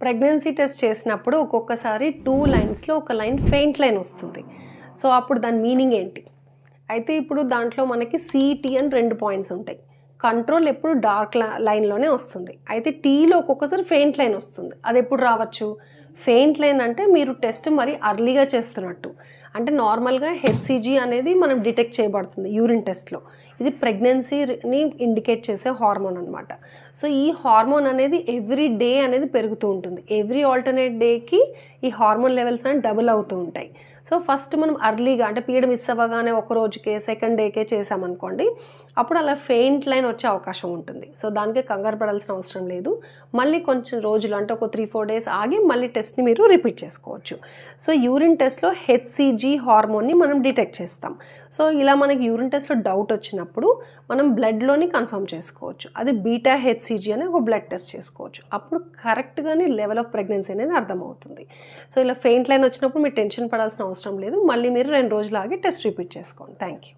Pregnancy test చేసినప్పుడు ఒక్కొక్కసారి two లైన్స్లో ఒక లైన్ ఫెయింట్ లైన్ వస్తుంది. సో అప్పుడు దాని మీనింగ్ ఏంటి? అయితే ఇప్పుడు దాంట్లో మనకి సిటీ అని రెండు పాయింట్స్ ఉంటాయి. కంట్రోల్ ఎప్పుడు డార్క్ లైన్లోనే వస్తుంది. అయితే టీలో ఒక్కొక్కసారి ఫెయింట్ లైన్ వస్తుంది. అది ఎప్పుడు రావచ్చు? ఫెయింట్ లైన్ అంటే మీరు టెస్ట్ మరి అర్లీగా చేస్తున్నట్టు. అంటే నార్మల్గా హెచ్సిజీ అనేది మనం డిటెక్ట్ చేయబడుతుంది యూరిన్ టెస్ట్లో. ఇది ప్రెగ్నెన్సీని ఇండికేట్ చేసే హార్మోన్ అనమాట సో ఈ హార్మోన్ అనేది ఎవ్రీ డే అనేది పెరుగుతూ ఉంటుంది. ఎవ్రీ ఆల్టర్నేట్ డేకి ఈ హార్మోన్ లెవెల్స్ అనేవి డబుల్ అవుతూ ఉంటాయి. సో ఫస్ట్ మనం అర్లీగా అంటే పీరియడ్ మిస్ అవ్వగానే ఒక రోజుకే సెకండ్ డేకే చేసామనుకోండి అప్పుడు అలా ఫెయింట్ లైన్ వచ్చే అవకాశం ఉంటుంది. సో దానికి కంగారు పడాల్సిన అవసరం లేదు. మళ్ళీ కొంచెం రోజులు అంటే ఒక త్రీ ఫోర్ డేస్ ఆగి మళ్ళీ టెస్ట్ని మీరు రిపీట్ చేసుకోవచ్చు. సో యూరిన్ టెస్ట్లో హెచ్సిజీ హార్మోన్ని మనం డిటెక్ట్ చేస్తాం. సో ఇలా మనకి యూరిన్ టెస్ట్లో డౌట్ వచ్చినప్పుడు మనం బ్లడ్లోని కన్ఫర్మ్ చేసుకోవచ్చు. అది బీటా హెచ్సిజీ అనే ఒక బ్లడ్ టెస్ట్ చేసుకోవచ్చు. అప్పుడు కరెక్ట్గానే లెవెల్ ఆఫ్ ప్రెగ్నెన్సీ అనేది అర్థమవుతుంది. సో ఇలా ఫెయింట్ లైన్ వచ్చినప్పుడు మీరు టెన్షన్ పడాల్సిన అవసరం లేదు. మళ్ళీ మీరు రెండు రోజులు ఆగి టెస్ట్ రిపీట్ చేసుకోండి. Thank you.